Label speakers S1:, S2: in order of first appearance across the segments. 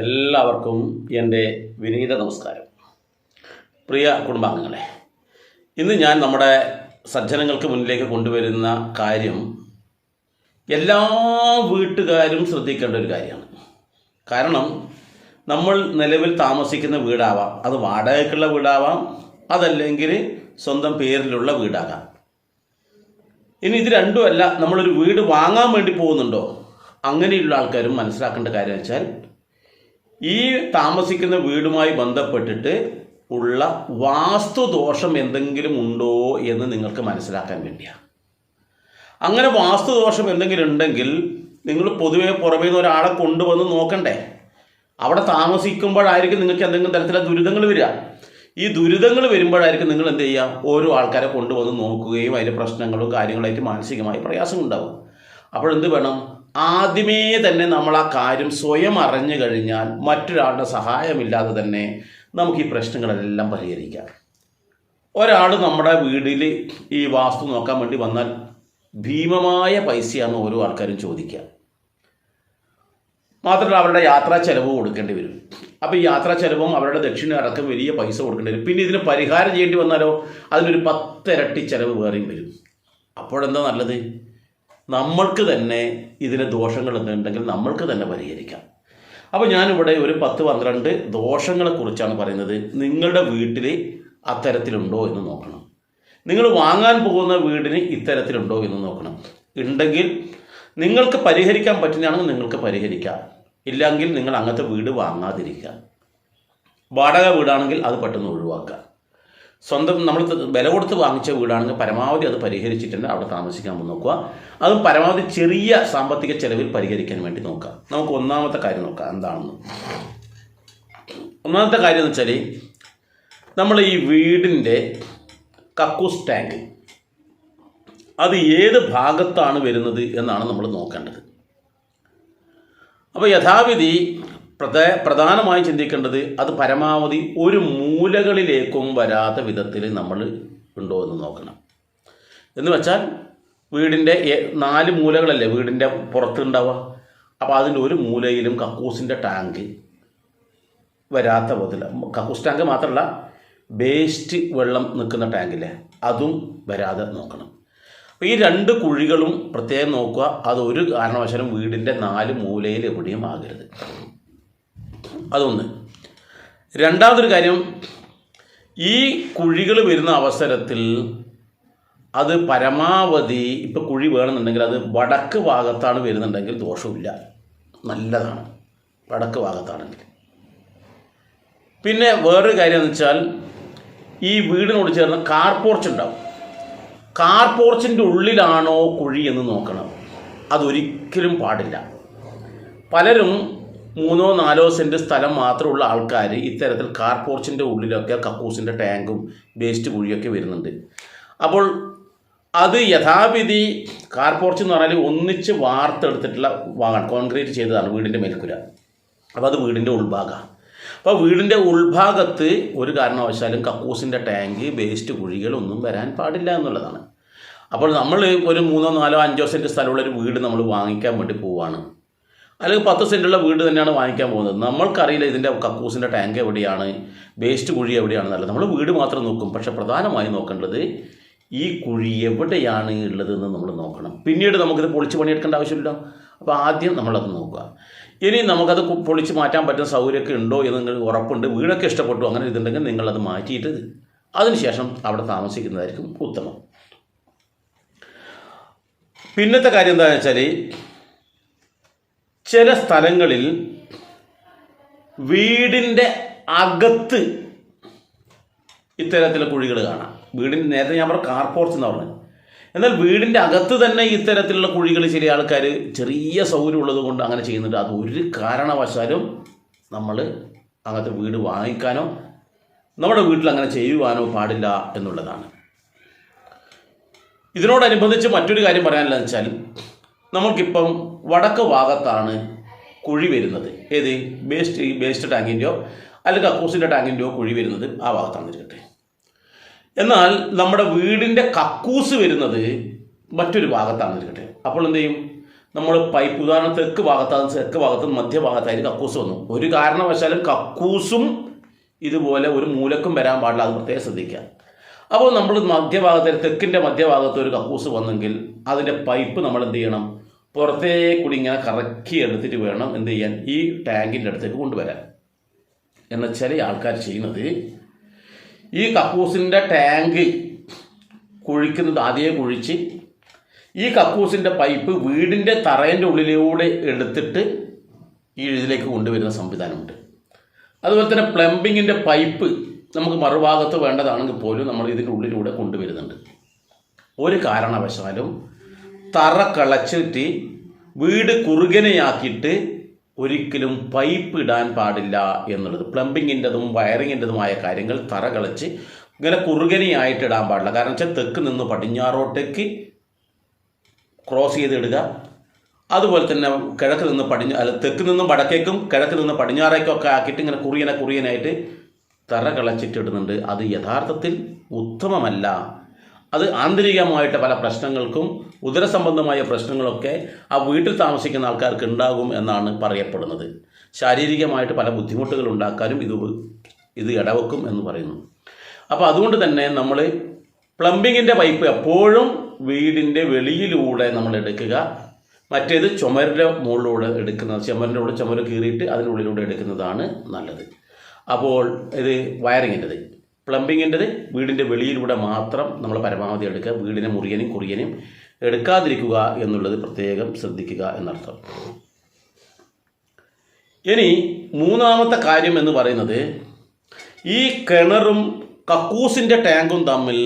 S1: എല്ലാവർക്കും എന്റെ വിനീത നമസ്കാരം. പ്രിയ കുടുംബാംഗങ്ങളെ ഇന്ന് ഞാൻ നമ്മുടെ സജ്ജനങ്ങൾക്ക് മുന്നിലേക്ക് കൊണ്ടുവരുന്ന കാര്യം എല്ലാ വീട്ടുകാരും ശ്രദ്ധിക്കേണ്ട ഒരു കാര്യമാണ്. കാരണം നമ്മൾ നിലവിൽ താമസിക്കുന്ന വീടാവാം അത് വാടകയ്ക്കുള്ള വീടാവാം അതല്ലെങ്കിൽ സ്വന്തം പേരിലുള്ള വീടാകാം. ഇനി ഇത് രണ്ടുമല്ല നമ്മളൊരു വീട് വാങ്ങാൻ വേണ്ടി പോകുന്നുണ്ടോ? അങ്ങനെയുള്ള ആൾക്കാരും മനസ്സിലാക്കേണ്ട കാര്യം വെച്ചാൽ ഈ താമസിക്കുന്ന വീടുമായി ബന്ധപ്പെട്ടിട്ട് ഉള്ള വാസ്തുദോഷം എന്തെങ്കിലും ഉണ്ടോ എന്ന് നിങ്ങൾക്ക് മനസ്സിലാക്കാൻ വേണ്ടിയാണ് അങ്ങനെ വാസ്തുദോഷം എന്തെങ്കിലും ഉണ്ടെങ്കിൽ നിങ്ങൾ പൊതുവേ പുറമേ നിന്ന് ഒരാളെ കൊണ്ടുവന്ന് നോക്കണ്ടേ. അവിടെ താമസിക്കുമ്പോഴായിരിക്കും നിങ്ങൾക്ക് എന്തെങ്കിലും തരത്തിലുള്ള ദുരിതങ്ങൾ വരിക. ഈ ദുരിതങ്ങൾ വരുമ്പോഴായിരിക്കും നിങ്ങൾ എന്ത് ചെയ്യുക? ഓരോ ആൾക്കാരെ കൊണ്ടുവന്ന് നോക്കുകയും അതിന്റെ പ്രശ്നങ്ങളും കാര്യങ്ങളായിട്ട് മാനസികമായി പ്രയാസം ഉണ്ടാവും അപ്പോഴെന്ത് വേണം? ആദ്യമേ തന്നെ നമ്മൾ ആ കാര്യം സ്വയം അറിഞ്ഞു കഴിഞ്ഞാൽ മറ്റൊരാളുടെ സഹായമില്ലാതെ തന്നെ നമുക്ക് ഈ പ്രശ്നങ്ങളെല്ലാം പരിഹരിക്കാം. ഒരാൾ നമ്മുടെ വീട്ടിൽ ഈ വാസ്തു നോക്കാൻ വേണ്ടി വന്നാൽ ഭീമമായ പൈസയാണ് ഓരോ ആൾക്കാരും ചോദിക്കുക. മാത്രമല്ല അവരുടെ യാത്രാ ചെലവ് കൊടുക്കേണ്ടി വരും. അപ്പോൾ ഈ യാത്രാ ചെലവും അവരുടെ ദക്ഷിണ അടക്കം വലിയ പൈസ കൊടുക്കേണ്ടി വരും. പിന്നെ ഇതിന് പരിഹാരം ചെയ്യേണ്ടി വന്നാലോ? അതിനൊരു പത്തിരട്ടി ചെലവ് വേറെയും വരും. അപ്പോഴെന്താ നല്ലത്? നമ്മൾക്ക് തന്നെ ഇതിന് ദോഷങ്ങൾ എന്തുണ്ടെങ്കിൽ നമ്മൾക്ക് തന്നെ പരിഹരിക്കാം. അപ്പോൾ ഞാനിവിടെ ഒരു പത്ത് പന്ത്രണ്ട് ദോഷങ്ങളെക്കുറിച്ചാണ് പറയുന്നത്. നിങ്ങളുടെ വീട്ടിൽ അത്തരത്തിലുണ്ടോ എന്ന് നോക്കണം. നിങ്ങൾ വാങ്ങാൻ പോകുന്ന വീടിന് ഇത്തരത്തിലുണ്ടോ എന്ന് നോക്കണം. ഉണ്ടെങ്കിൽ നിങ്ങൾക്ക് പരിഹരിക്കാൻ പറ്റുന്നതാണെങ്കിൽ നിങ്ങൾക്ക് പരിഹരിക്കാം. ഇല്ലെങ്കിൽ നിങ്ങൾ അങ്ങനത്തെ വീട് വാങ്ങാതിരിക്കുക. വാടക വീടാണെങ്കിൽ അത് പെട്ടെന്ന് ഒഴിവാക്കുക. സ്വന്തം നമ്മൾ വില കൊടുത്ത് വാങ്ങിച്ച വീടാണെങ്കിൽ പരമാവധി അത് പരിഹരിച്ചിട്ടുണ്ട്. അവിടെ താമസിക്കാൻ നോക്കുക. അതും പരമാവധി ചെറിയ സാമ്പത്തിക ചെലവിൽ പരിഹരിക്കാൻ വേണ്ടി നോക്കാം നമുക്ക് ഒന്നാമത്തെ കാര്യം നോക്കാം. എന്താണെന്ന്. ഒന്നാമത്തെ കാര്യം എന്ന് വെച്ചാൽ നമ്മൾ ഈ വീടിന്റെ കക്കൂസ് ടാങ്ക് അത് ഏത് ഭാഗത്താണ് വരുന്നത് എന്നാണ് നമ്മൾ നോക്കേണ്ടത്. അപ്പോൾ യഥാവിധി പ്രധ പ്രധാനമായും ചിന്തിക്കേണ്ടത് അത് പരമാവധി ഒരു മൂലകളിലേക്കും വരാത്ത വിധത്തിൽ നമ്മൾ ഉണ്ടോ എന്ന് നോക്കണം. എന്ന് വെച്ചാൽ വീടിന്റെ നാല് മൂലകളല്ലേ വീടിന്റെ പുറത്തുണ്ടാവുക അപ്പോൾ അതിന്റെ ഒരു മൂലയിലും കക്കൂസിന്റെ ടാങ്ക് വരാത്ത വിധത്തിൽ കക്കൂസ് ടാങ്ക് മാത്രമല്ല വേസ്റ്റ് വെള്ളം നിൽക്കുന്ന ടാങ്കില്ലേ അതും വരാതെ നോക്കണം. അപ്പോൾ ഈ രണ്ട് കുഴികളും പ്രത്യേകം നോക്കുക. അത് ഒരു കാരണവശാലും വീടിന്റെ നാല് മൂലയിൽ എവിടെയും ആകരുത്. അതൊന്ന്. രണ്ടാമതൊരു കാര്യം ഈ കുഴികൾ വരുന്ന അവസരത്തിൽ അത് പരമാവധി ഇപ്പോൾ കുഴി വേണമെന്നുണ്ടെങ്കിൽ അത് വടക്ക് ഭാഗത്താണ് വരുന്നുണ്ടെങ്കിൽ ദോഷമില്ല നല്ലതാണ്. വടക്ക് ഭാഗത്താണെങ്കിൽ. പിന്നെ വേറൊരു കാര്യം എന്ന് വെച്ചാൽ ഈ വീടിനോട് ചേർന്ന് കാർ പോർച്ച് ഉണ്ടാവും. കാർ പോർച്ചിന്റെ ഉള്ളിലാണോ കുഴി എന്ന് നോക്കണം. അതൊരിക്കലും പാടില്ല. പലരും മൂന്നോ നാലോ സെന്റ് സ്ഥലം മാത്രമുള്ള ആൾക്കാർ ഇത്തരത്തിൽ കാർ പോർച്ചിന്റെ ഉള്ളിലൊക്കെ കക്കൂസിന്റെ ടാങ്കും വേസ്റ്റ് കുഴിയൊക്കെ വരുന്നുണ്ട്. അപ്പോൾ അത് യഥാവിധി കാർ പോർച്ച് എന്ന് പറഞ്ഞാൽ ഒന്നിച്ച് വാർത്തെടുത്തിട്ടുള്ള വാങ്ങാണ്. കോൺക്രീറ്റ് ചെയ്തതാണ് വീടിന്റെ മേൽക്കുര. അപ്പോൾ അത് വീടിന്റെ ഉൾഭാഗമാണ് അപ്പോൾ വീടിന്റെ ഉൾഭാഗത്ത് ഒരു കാരണവശാലും കക്കൂസിന്റെ ടാങ്ക് വേസ്റ്റ് കുഴികളൊന്നും വരാൻ പാടില്ല എന്നുള്ളതാണ്. അപ്പോൾ നമ്മൾ ഒരു മൂന്നോ നാലോ അഞ്ചോ സെന്റ് സ്ഥലമുള്ള ഒരു വീട് നമ്മൾ വാങ്ങിക്കാൻ വേണ്ടി പോവാണ്. അല്ലെങ്കിൽ പത്ത് സെന്റുള്ള വീട് തന്നെയാണ് വാങ്ങിക്കാൻ പോകുന്നത്. നമ്മൾക്കറിയില്ല ഇതിന്റെ കക്കൂസിന്റെ ടാങ്ക് എവിടെയാണ് വേസ്റ്റ് കുഴി എവിടെയാണെന്നല്ല നമ്മൾ വീട് മാത്രം നോക്കും പക്ഷെ പ്രധാനമായും നോക്കേണ്ടത് ഈ കുഴി എവിടെയാണ് ഉള്ളതെന്ന് നമ്മൾ നോക്കണം. പിന്നീട് നമുക്കിത് പൊളിച്ച് പണിയെടുക്കേണ്ട ആവശ്യമില്ല. അപ്പോൾ ആദ്യം നമ്മളത് നോക്കുക. ഇനി നമുക്കത് പൊളിച്ച് മാറ്റാൻ പറ്റുന്ന സൗകര്യമൊക്കെ ഉണ്ടോ എന്ന് നിങ്ങൾ ഉറപ്പുണ്ട്. വീടൊക്കെ ഇഷ്ടപ്പെട്ടു അങ്ങനെ ഇതുണ്ടെങ്കിൽ നിങ്ങളത് മാറ്റിയിട്ട് അതിനുശേഷം അവിടെ താമസിക്കുന്നതായിരിക്കും ഉത്തമം. പിന്നത്തെ കാര്യം എന്താണെന്ന് വെച്ചാൽ ചില സ്ഥലങ്ങളിൽ വീടിന്റെ അകത്ത് ഇത്തരത്തിലുള്ള കുഴികൾ കാണാം. വീടിന്റെ നേരത്തെ ഞാൻ പറഞ്ഞു കാർ പോർച്ച് എന്ന് പറഞ്ഞത്. എന്നാൽ വീടിന്റെ അകത്ത് തന്നെ ഇത്തരത്തിലുള്ള കുഴികൾ ചില ആൾക്കാർ ചെറിയ സൗകര്യം ഉള്ളത് കൊണ്ട് അങ്ങനെ ചെയ്യുന്നുണ്ട്. അത് ഒരു കാരണവശാലും നമ്മൾ അങ്ങനത്തെ വീട് വാങ്ങിക്കാനോ നമ്മുടെ വീട്ടിൽ അങ്ങനെ ചെയ്യുവാനോ പാടില്ല എന്നുള്ളതാണ്. ഇതിനോടനുബന്ധിച്ച് മറ്റൊരു കാര്യം പറയാനുള്ളതെന്ന് വെച്ചാൽ നമുക്കിപ്പം വടക്ക് ഭാഗത്താണ് കുഴി വരുന്നത്. ഏത്? വേസ്റ്റ് ഈ വേസ്റ്റ് ടാങ്കിന്റെയോ അല്ലെങ്കിൽ കക്കൂസിന്റെ ടാങ്കിന്റെയോ കുഴി വരുന്നത് ആ ഭാഗത്താണ് ഇരിക്കട്ടെ എന്നാൽ നമ്മുടെ വീടിന്റെ കക്കൂസ് വരുന്നത് മറ്റൊരു ഭാഗത്താണ് ഇരിക്കട്ടെ അപ്പോൾ എന്ത് ചെയ്യും? നമ്മൾ പൈപ്പ് ഉദാഹരണം തെക്ക് ഭാഗത്താണ് തെക്ക് ഭാഗത്ത് മധ്യഭാഗത്തായിരിക്കും കക്കൂസ് വന്നു. ഒരു കാരണവശാലും കക്കൂസും ഇതുപോലെ ഒരു മൂലക്കും വരാൻ പാടില്ല അത് പ്രത്യേകം ശ്രദ്ധിക്കുക. അപ്പോൾ നമ്മൾ മധ്യഭാഗത്ത് തെക്കിന്റെ മധ്യഭാഗത്ത് ഒരു കക്കൂസ് വന്നെങ്കിൽ അതിന്റെ പൈപ്പ് നമ്മൾ എന്ത് ചെയ്യണം? പുറത്തേക്കൂടി ഇങ്ങനെ കറക്കി എടുത്തിട്ട് വേണം എന്ത് ചെയ്യാൻ? ഈ ടാങ്കിന്റെ അടുത്തേക്ക് കൊണ്ടുവരാൻ. എന്നാൽ ചില ആൾക്കാർ ചെയ്യുന്നത് ഈ കക്കൂസിന്റെ ടാങ്ക് കുഴിക്കുന്നത് ആദ്യമേ കുഴിച്ച് ഈ കക്കൂസിന്റെ പൈപ്പ് വീടിന്റെ തറേന്റെ ഉള്ളിലൂടെ എടുത്തിട്ട് ഈ ഇതിലേക്ക് കൊണ്ടുവരുന്ന സംവിധാനമുണ്ട്. അതുപോലെ തന്നെ പ്ലംബിങ്ങിന്റെ പൈപ്പ് നമുക്ക് മറുഭാഗത്ത് വേണ്ടതാണെങ്കിൽ പോലും നമ്മൾ ഇതിന്റെ ഉള്ളിലൂടെ കൊണ്ടുവരുന്നുണ്ട്. ഒരു കാരണവശാലും തറ കളച്ചിട്ട് വീട് കുറുകനെയാക്കിയിട്ട് ഒരിക്കലും പൈപ്പ് ഇടാൻ പാടില്ല എന്നുള്ളത്. പ്ലംബിങ്ങിന്റെതും വയറിങ്ങിന്റെതുമായ കാര്യങ്ങൾ തറ കളച്ച് ഇങ്ങനെ കുറുകനെയായിട്ട് ഇടാൻ പാടില്ല. കാരണം വെച്ചാൽ തെക്ക് നിന്ന് പടിഞ്ഞാറോട്ടേക്ക് ക്രോസ് ചെയ്തിടുക അതുപോലെ തന്നെ കിഴക്ക് നിന്ന് പടിഞ്ഞ അല്ല തെക്ക് നിന്നും വടക്കേക്കും കിഴക്ക് നിന്ന് പടിഞ്ഞാറേക്കും ഒക്കെ ആക്കിയിട്ട് ഇങ്ങനെ കുറിയനെ കുറിയനായിട്ട് തറ കളച്ചിട്ടിടുന്നുണ്ട് അത് യഥാർത്ഥത്തിൽ ഉത്തമമല്ല. അത് ആന്തരികമായിട്ട് പല പ്രശ്നങ്ങൾക്കും ഉദരസംബന്ധമായ പ്രശ്നങ്ങളൊക്കെ ആ വീട്ടിൽ താമസിക്കുന്ന ആൾക്കാർക്ക് ഉണ്ടാകും എന്നാണ് പറയപ്പെടുന്നത്. ശാരീരികമായിട്ട് പല ബുദ്ധിമുട്ടുകൾ ഉണ്ടാക്കാനും ഇത് ഇത് ഇടവെക്കും എന്ന് പറയുന്നു. അപ്പോൾ അതുകൊണ്ട് തന്നെ നമ്മൾ പ്ലംബിങ്ങിന്റെ പൈപ്പ് എപ്പോഴും വീടിന്റെ വെളിയിലൂടെ നമ്മൾ എടുക്കുക. മറ്റേത് ചുമരിന്റെ മുകളിലൂടെ എടുക്കുന്നത് ചുമരിന്റെ കൂടെ ചുമര് കീറിയിട്ട് അതിനുള്ളിലൂടെ എടുക്കുന്നതാണ് നല്ലത്. അപ്പോൾ ഇത് വയറിങ്ങിന്റെത്. പ്ലംബിങ്ങിന്റെത് വീടിന്റെ വെളിയിലൂടെ മാത്രം നമ്മൾ പരമാവധി എടുക്കുക. വീടിനെ മുറിയനും കുറിയനും എടുക്കാതിരിക്കുക എന്നുള്ളത് പ്രത്യേകം ശ്രദ്ധിക്കുക എന്നർത്ഥം. ഇനി മൂന്നാമത്തെ കാര്യം എന്ന് പറയുന്നത് ഈ കിണറും കക്കൂസിന്റെ ടാങ്കും തമ്മിൽ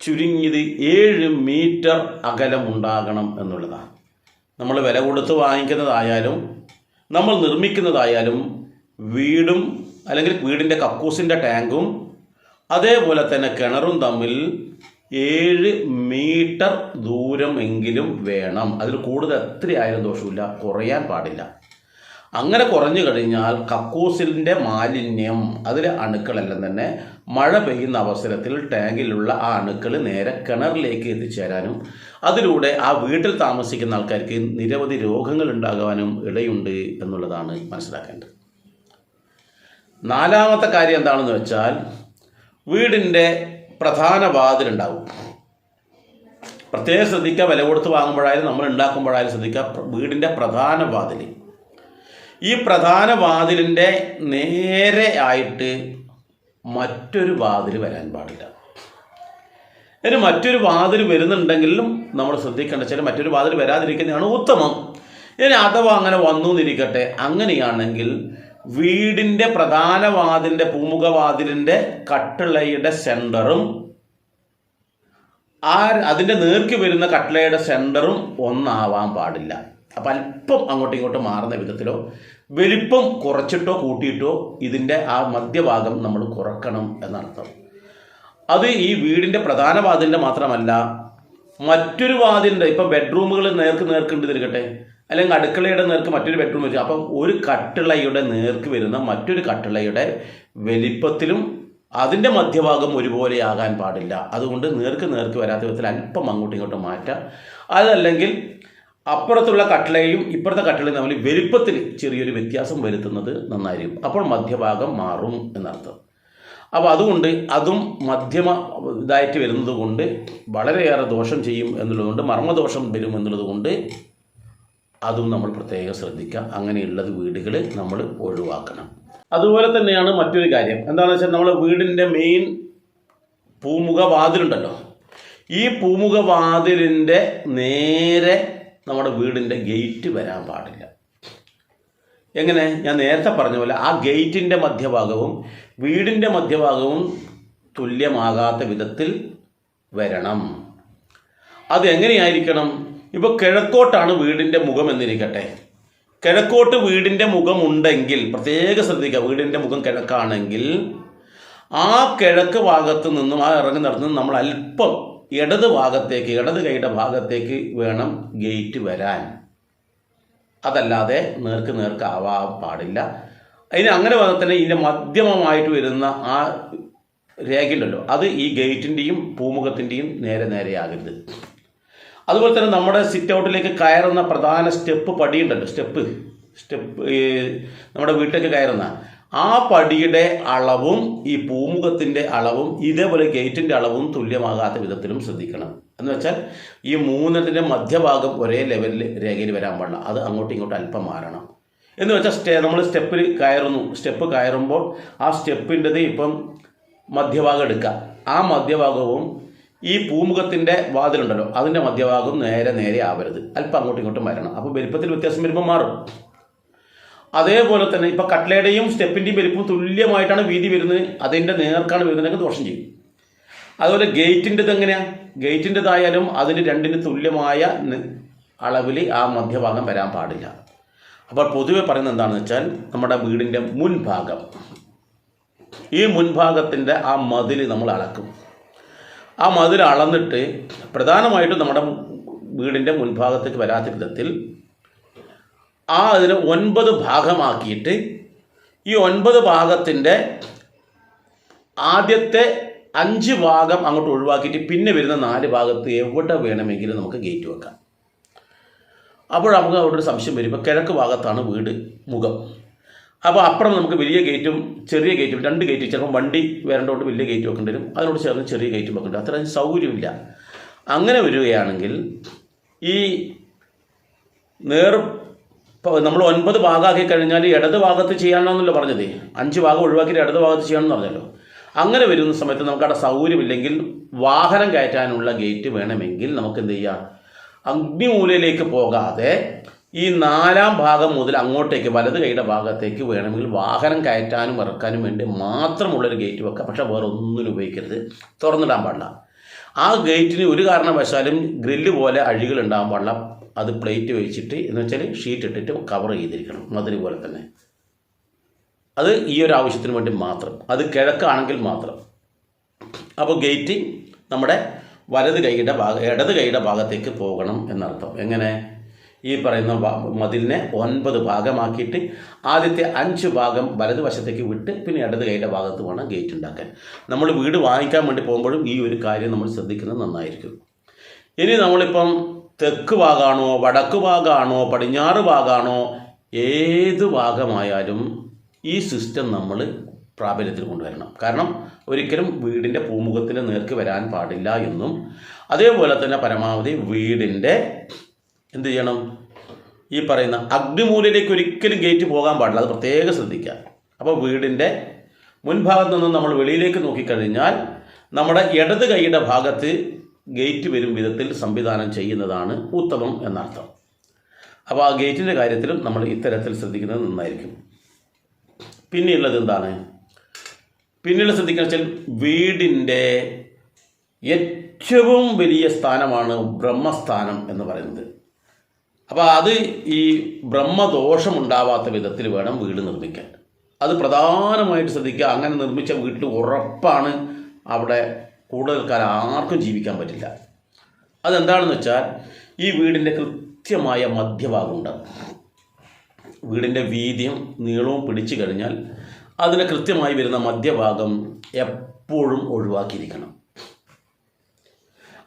S1: ചുരുങ്ങിയത് ഏഴ് മീറ്റർ അകലം ഉണ്ടാകണം എന്നുള്ളതാണ്. നമ്മൾ വില കൊടുത്ത് വാങ്ങിക്കുന്നതായാലും നമ്മൾ നിർമ്മിക്കുന്നതായാലും വീടും അല്ലെങ്കിൽ വീടിന്റെ കക്കൂസിന്റെ ടാങ്കും അതേപോലെ തന്നെ കിണറും തമ്മിൽ ഏഴ് മീറ്റർ ദൂരം എങ്കിലും വേണം. അതിൽ കൂടുതൽ എത്രയായാലും ദോഷമില്ല കുറയാൻ പാടില്ല. അങ്ങനെ കുറഞ്ഞു കഴിഞ്ഞാൽ കക്കൂസിന്റെ മാലിന്യം അതിലെ അണുക്കളെല്ലാം തന്നെ മഴ പെയ്യുന്ന അവസരത്തിൽ ടാങ്കിലുള്ള ആ അണുക്കൾ നേരെ കിണറിലേക്ക് എത്തിച്ചേരാനും അതിലൂടെ ആ വീട്ടിൽ താമസിക്കുന്ന ആൾക്കാർക്ക് നിരവധി രോഗങ്ങൾ ഉണ്ടാകാനും ഇടയുണ്ട് എന്നുള്ളതാണ് മനസ്സിലാക്കേണ്ടത്. നാലാമത്തെ കാര്യം എന്താണെന്ന് വെച്ചാൽ വീടിന്റെ പ്രധാന വാതിലുണ്ടാവും പ്രത്യേകം ശ്രദ്ധിക്കുക വില കൊടുത്ത് വാങ്ങുമ്പോഴായാലും നമ്മൾ ഉണ്ടാക്കുമ്പോഴായാലും ശ്രദ്ധിക്കുക വീടിന്റെ പ്രധാന വാതിൽ ഈ പ്രധാന വാതിലിന്റെ നേരെ ആയിട്ട് മറ്റൊരു വാതിൽ വരാൻ പാടില്ല. ഇനി മറ്റൊരു വാതിൽ വരുന്നുണ്ടെങ്കിലും നമ്മൾ ശ്രദ്ധിക്കേണ്ട ചില മറ്റൊരു വാതിൽ വരാതിരിക്കുന്നതാണ് ഉത്തമം. ഇനി അഥവാ അങ്ങനെ വന്നു എന്നിരിക്കട്ടെ അങ്ങനെയാണെങ്കിൽ വീടിന്റെ പ്രധാന വാതിലിന്റെ പൂമുഖ വാതിലിന്റെ കട്ടിളയുടെ സെന്ററും ആ അതിന്റെ നേർക്ക് വരുന്ന കട്ടിളയുടെ സെന്ററും ഒന്നാവാൻ പാടില്ല. അപ്പം അല്പം അങ്ങോട്ടും ഇങ്ങോട്ടും മാറുന്ന വിധത്തിലോ വലിപ്പം കുറച്ചിട്ടോ കൂട്ടിയിട്ടോ ഇതിന്റെ ആ മധ്യഭാഗം നമ്മൾ കുറക്കണം എന്നർത്ഥം. അത് ഈ വീടിന്റെ പ്രധാന വാതിലിന്റെ മാത്രമല്ല മറ്റൊരു വാതിലിന്റെ ഇപ്പം ബെഡ്റൂമുകൾ നേർക്ക് നേർക്കുണ്ട് തിരികട്ടെ അല്ലെങ്കിൽ അടുക്കളയുടെ നേർക്ക് മറ്റൊരു ബെഡ്റൂം വെച്ചു അപ്പം ഒരു കട്ടിളയുടെ നേർക്ക് വരുന്ന മറ്റൊരു കട്ടിളയുടെ വലിപ്പത്തിലും അതിന്റെ മധ്യഭാഗം ഒരുപോലെ ആകാൻ പാടില്ല. അതുകൊണ്ട് നേർക്ക് നേർക്ക് വരാത്ത വിധത്തിൽ അല്പം അങ്ങോട്ടും ഇങ്ങോട്ടും മാറ്റാം. അതല്ലെങ്കിൽ അപ്പുറത്തുള്ള കട്ടിളയും ഇപ്പുറത്തെ കട്ടിളയും തമ്മിൽ വലിപ്പത്തിൽ ചെറിയൊരു വ്യത്യാസം വരുത്തുന്നത് നന്നായിരിക്കും. അപ്പോൾ മധ്യഭാഗം മാറും എന്നർത്ഥം. അപ്പോൾ അതുകൊണ്ട് അതും മധ്യമ ഇതായിട്ട് വരുന്നത് കൊണ്ട് വളരെയേറെ ദോഷം ചെയ്യും എന്നുള്ളതുകൊണ്ട് മർമ്മദോഷം വരും എന്നുള്ളത് കൊണ്ട് അതും നമ്മൾ പ്രത്യേകം ശ്രദ്ധിക്കുക. അങ്ങനെയുള്ളത് വീടുകളിൽ നമ്മൾ ഒഴിവാക്കണം. അതുപോലെ തന്നെയാണ് മറ്റൊരു കാര്യം. എന്താണെന്ന് വെച്ചാൽ നമ്മൾ വീടിന്റെ മെയിൻ പൂമുഖ വാതിലുണ്ടല്ലോ ഈ പൂമുഖ വാതിലിന്റെ നേരെ നമ്മുടെ വീടിന്റെ ഗേറ്റ് വരാൻ പാടില്ല. എങ്ങനെ? ഞാൻ നേരത്തെ പറഞ്ഞ പോലെ ആ ഗേറ്റിന്റെ മധ്യഭാഗവും വീടിന്റെ മധ്യഭാഗവും തുല്യമാകാത്ത വിധത്തിൽ വരണം. അത് എങ്ങനെയായിരിക്കണം ഇപ്പോൾ കിഴക്കോട്ടാണ് വീടിന്റെ മുഖം എന്നിരിക്കട്ടെ. കിഴക്കോട്ട് വീടിന്റെ മുഖം ഉണ്ടെങ്കിൽ പ്രത്യേക ശ്രദ്ധിക്കുക വീടിന്റെ മുഖം കിഴക്കാണെങ്കിൽ ആ കിഴക്ക് ഭാഗത്ത് നിന്നും ആ ഇറങ്ങി നടന്ന് നമ്മൾ അല്പം ഇടത് ഭാഗത്തേക്ക് ഇടത് കൈയുടെ ഭാഗത്തേക്ക് വേണം ഗേറ്റ് വരാൻ. അതല്ലാതെ നേർക്ക് നേർക്ക് ആവാൻ പാടില്ല. അതിന് അങ്ങനെ വന്നാൽ തന്നെ ഇതിന്റെ മധ്യമമായിട്ട് വരുന്ന ആ രേഖയുണ്ടല്ലോ അത് ഈ ഗേറ്റിന്റെയും പൂമുഖത്തിന്റെയും നേരെ നേരെ ആകരുത് അതുപോലെ തന്നെ നമ്മുടെ സിറ്റ് ഔട്ടിലേക്ക് കയറുന്ന പ്രധാന സ്റ്റെപ്പ് പടിയുണ്ടല്ലോ. സ്റ്റെപ്പ് സ്റ്റെപ്പ് നമ്മുടെ വീട്ടിലേക്ക് കയറുന്ന ആ പടിയുടെ അളവും ഈ പൂമുഖത്തിന്റെ അളവും ഇതേപോലെ ഗേറ്റിന്റെ അളവും തുല്യമാകാത്ത വിധത്തിലും ശ്രദ്ധിക്കണം. എന്ന് വെച്ചാൽ ഈ മൂന്നിന്റെ മധ്യഭാഗം ഒരേ ലെവലിൽ രേഖയിൽ വരാൻ പാടില്ല. അത് അങ്ങോട്ടും ഇങ്ങോട്ടും അല്പം മാറണം. എന്ന് വെച്ചാൽ സ്റ്റേ നമ്മൾ സ്റ്റെപ്പിൽ കയറുന്നു. സ്റ്റെപ്പ് കയറുമ്പോൾ ആ സ്റ്റെപ്പിന്റെത് ഇപ്പം മധ്യഭാഗം എടുക്കുക ആ മധ്യഭാഗവും ഈ പൂമുഖത്തിന്റെ വാതിലുണ്ടല്ലോ അതിന്റെ മധ്യഭാഗം നേരെ നേരെ ആവരുത്. അല്പം അങ്ങോട്ടും ഇങ്ങോട്ടും വരണം. അപ്പോൾ വലിപ്പത്തിൽ വ്യത്യാസം വരുമ്പോൾ മാറും. അതേപോലെ തന്നെ ഇപ്പോൾ കട്ട്ലയുടെയും സ്റ്റെപ്പിന്റെയും വലിപ്പം തുല്യമായിട്ടാണ് വീതി വരുന്നത്. അതിന്റെ നേർക്കാണ് വരുന്നതെങ്കിൽ ദോഷം ചെയ്യും. അതുപോലെ ഗേറ്റിന്റെത് എങ്ങനെയാണ് ഗേറ്റിന്റെതായാലും അതിന് രണ്ടിന് തുല്യമായ അളവിൽ ആ മധ്യഭാഗം വരാൻ പാടില്ല. അപ്പോൾ പൊതുവെ പറയുന്നത് എന്താണെന്ന് വെച്ചാൽ നമ്മുടെ വീടിന്റെ മുൻഭാഗം. ഈ മുൻഭാഗത്തിന്റെ ആ മതിൽ നമ്മൾ അളക്കും. ആ മതിൽ അളന്നിട്ട് പ്രധാനമായിട്ടും നമ്മുടെ വീടിന്റെ മുൻഭാഗത്തേക്ക് വരാത്ത വിധത്തിൽ ആ അതിനെ ഒൻപത് ഭാഗമാക്കിയിട്ട് ഈ ഒൻപത് ഭാഗത്തിന്റെ ആദ്യത്തെ അഞ്ച് ഭാഗം അങ്ങോട്ട് ഒഴിവാക്കിയിട്ട് പിന്നെ വരുന്ന നാല് ഭാഗത്ത് എവിടെ വേണമെങ്കിലും നമുക്ക് ഗേറ്റ് വെക്കാം. അപ്പോൾ നമുക്ക് അവിടെ ഒരു സംശയം വരും. കിഴക്ക് ഭാഗത്താണ് വീട് മുഖം. അപ്പോൾ അപ്പുറം നമുക്ക് വലിയ ഗേറ്റും ചെറിയ ഗേറ്റും രണ്ട് ഗേറ്റ് ചിലപ്പോൾ വണ്ടി വരേണ്ടതുകൊണ്ട് വലിയ ഗേറ്റ് വെക്കേണ്ടി വരും. അതിനോട് ചേർന്ന് ചെറിയ ഗേറ്റ് വെക്കേണ്ടി വരും. അത്രയും സൗകര്യമില്ല. അങ്ങനെ വരികയാണെങ്കിൽ ഈ നേർ നമ്മൾ ഒൻപത് ഭാഗമാക്കി കഴിഞ്ഞാൽ ഇടത് ഭാഗത്ത് ചെയ്യാനാണെന്നല്ലോ പറഞ്ഞത്. അഞ്ച് ഭാഗം ഒഴിവാക്കിയിട്ട് ഇടത് ഭാഗത്ത് ചെയ്യണമെന്ന് പറഞ്ഞല്ലോ. അങ്ങനെ വരുന്ന സമയത്ത് നമുക്ക് അവിടെ സൗകര്യമില്ലെങ്കിൽ വാഹനം കയറ്റാനുള്ള ഗേറ്റ് വേണമെങ്കിൽ നമുക്ക് എന്ത് ചെയ്യാം? അഗ്നിമൂലയിലേക്ക് പോകാതെ ഈ നാലാം ഭാഗം മുതൽ അങ്ങോട്ടേക്ക് വലത് കൈയുടെ ഭാഗത്തേക്ക് വേണമെങ്കിൽ വാഹനം കയറ്റാനും ഇറക്കാനും വേണ്ടി മാത്രമുള്ളൊരു ഗേറ്റ് വെക്കാം. പക്ഷേ വേറെ ഒന്നിനും ഉപയോഗിക്കരുത്. തുറന്നിടാൻ പാടില്ല. ആ ഗേറ്റിന് ഒരു കാരണവശാലും ഗ്രില്ല് പോലെ അഴികൾ ഉണ്ടാകാൻ പാടില്ല. അത് പ്ലേറ്റ് വെച്ചിട്ട് എന്ന് വെച്ചാൽ ഷീറ്റ് ഇട്ടിട്ട് കവർ ചെയ്തിരിക്കണം. മതിൽ പോലെ തന്നെ. അത് ഈ ഒരു ആവശ്യത്തിന് വേണ്ടി മാത്രം. അത് കിഴക്കാണെങ്കിൽ മാത്രം. അപ്പോൾ ഗേറ്റ് നമ്മുടെ വലത് കൈയുടെ ഭാഗ ഇടത് കൈയുടെ ഭാഗത്തേക്ക് പോകണം എന്നർത്ഥം. എങ്ങനെ? ഈ പറയുന്ന മതിലിനെ ഒൻപത് ഭാഗമാക്കിയിട്ട് ആദ്യത്തെ അഞ്ച് ഭാഗം വലതുവശത്തേക്ക് വിട്ട് പിന്നെ ഇടത് കൈയുടെ ഭാഗത്ത് വേണം ഗേറ്റ് ഉണ്ടാക്കാൻ. നമ്മൾ വീട് വാങ്ങിക്കാൻ വേണ്ടി പോകുമ്പോഴും ഈ ഒരു കാര്യം നമ്മൾ ശ്രദ്ധിക്കുന്നത് നന്നായിരിക്കും. ഇനി നമ്മളിപ്പം തെക്ക് ഭാഗമാണോ വടക്ക് ഭാഗമാണോ പടിഞ്ഞാറ് ഭാഗമാണോ ഏത് ഭാഗമായാലും ഈ സിസ്റ്റം നമ്മൾ പ്രാബല്യത്തിൽ കൊണ്ടുവരണം. കാരണം ഒരിക്കലും വീടിന്റെ പൂമുഖത്തിന് നേർക്ക് വരാൻ പാടില്ല എന്നും അതേപോലെ തന്നെ പരമാവധി വീടിന്റെ എന്ത് ചെയ്യണം? ഈ പറയുന്ന അഗ്നിമൂലയിലേക്ക് ഒരിക്കലും ഗേറ്റ് പോകാൻ പാടില്ല. അത് പ്രത്യേകം ശ്രദ്ധിക്കുക. അപ്പോൾ വീടിന്റെ മുൻഭാഗത്ത് നിന്ന് നമ്മൾ വെളിയിലേക്ക് നോക്കിക്കഴിഞ്ഞാൽ നമ്മുടെ ഇടത് കൈയുടെ ഭാഗത്ത് ഗേറ്റ് വരും വിധത്തിൽ സംവിധാനം ചെയ്യുന്നതാണ് ഉത്തമം എന്നർത്ഥം. അപ്പോൾ ആ ഗേറ്റിന്റെ കാര്യത്തിലും നമ്മൾ ഇത്തരത്തിൽ ശ്രദ്ധിക്കുന്നത് നന്നായിരിക്കും. പിന്നെയുള്ളത് എന്താണ്? പിന്നീട് ശ്രദ്ധിക്കുക വെച്ചാൽ വീടിന്റെ ഏറ്റവും വലിയ സ്ഥാനമാണ് ബ്രഹ്മസ്ഥാനം എന്ന് പറയുന്നത്. അപ്പോൾ അത് ഈ ബ്രഹ്മദോഷം ഉണ്ടാവാത്ത വിധത്തിൽ വേണം വീട് നിർമ്മിക്കാൻ. അത് പ്രധാനമായിട്ട് ശ്രദ്ധിക്കുക. അങ്ങനെ നിർമ്മിച്ച വീട്ടിൽ ഉറപ്പാണ് അവിടെ കൂടുതൽ കാലം ആർക്കും ജീവിക്കാൻ പറ്റില്ല. അതെന്താണെന്ന് വെച്ചാൽ ഈ വീടിന്റെ കൃത്യമായ മധ്യഭാഗം ഉണ്ടാകും വീടിന്റെ വീതിയും നീളവും പിടിച്ചു കഴിഞ്ഞാൽ അതിന് കൃത്യമായി വരുന്ന മധ്യഭാഗം എപ്പോഴും ഒഴിവാക്കിയിരിക്കണം.